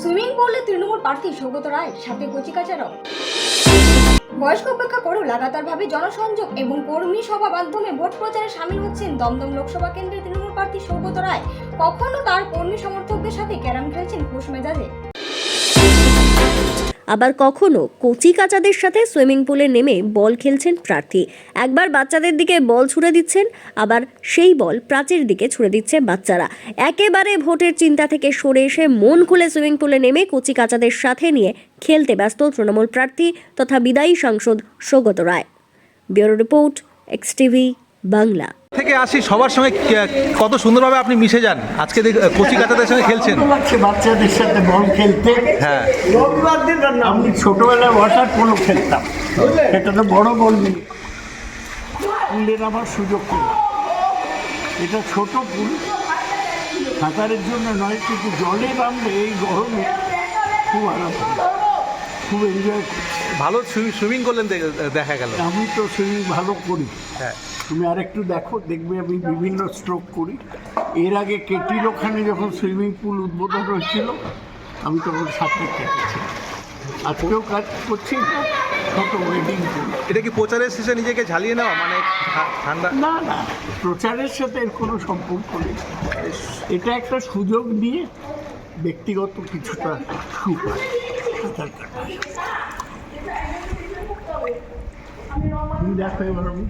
Swimming পুলে তৃণমূল প্রার্থী সৌগত রায়, সাথে কচিকাচারাও বয়স্ক অপেক্ষা করেও লাগাতারভাবে জনসংযোগ এবং কর্মী সভা মাধ্যমে ভোট প্রচারে সামিল হচ্ছেন দমদম লোকসভা কেন্দ্রের তৃণমূল প্রার্থী সৌগত রায়। কখনো তার কর্মী সমর্থকদের সাথে ক্যারাম খেলছেন খুশ মেজাজে। আবার কখনো কচি কাচাদের সাথে সুইমিং পুলে নেমে বল খেলছেন প্রার্থী। একবার বাচ্চাদের দিকে বল ছুড়ে দিচ্ছেন, আবার সেই বল প্রাচীর দিকে ছুড়ে দিচ্ছে বাচ্চারা। একেবারে ভোটের চিন্তা থেকে সরে এসে মন খুলে সুইমিং পুলে নেমে কচি কাচাদের সাথে নিয়ে খেলতে ব্যস্ত তৃণমূল প্রার্থী তথা বিদায়ী সাংসদ Saugata Roy. Bureau report X TV Bangla. থেকে আসি সবার সঙ্গে কত সুন্দরভাবে আপনি মিশে যান। আজকে দেখ কচি কাচাদের সঙ্গে খেলছেন। বাচ্চাদের সাথে বল খেলতে? হ্যাঁ। আমি ছোটবেলায় ওয়াটার পোলো খেলতাম। এটা তো বড় বল পুলের আমার সুযোগ পেলাম। এটা ছোট পুল। সাঁতারের জন্য নয় কিন্তু জলে নামলে এই গরমে খুব আরাম খুব এনজয় ভালো সুইমিং করলেন দেখা গেল। আমি তো সুইমিং ভালো করি। হ্যাঁ। তুমি আরেকটু দেখো দেখবে আমি বিভিন্ন স্ট্রোক করি। এর আগে কেটির ওখানে যখন সুইমিং পুল উদ্বোধন হয়েছিল আমি তখন সাঁতার কেটেছি। আজকেও কাজ করছি ছোট ওয়েডিং পুল এটা কি প্রচারের শেষে নিজেকে ঝালিয়ে নেওয়া? মানে ঠান্ডা না না প্রচারের সাথে এর কোনো সম্পর্ক নেই। এটা একটা সুযোগ নিয়ে ব্যক্তিগত কিছুটা সুখ হয় সাঁতার কাটা তুমি দেখো এবার আমি।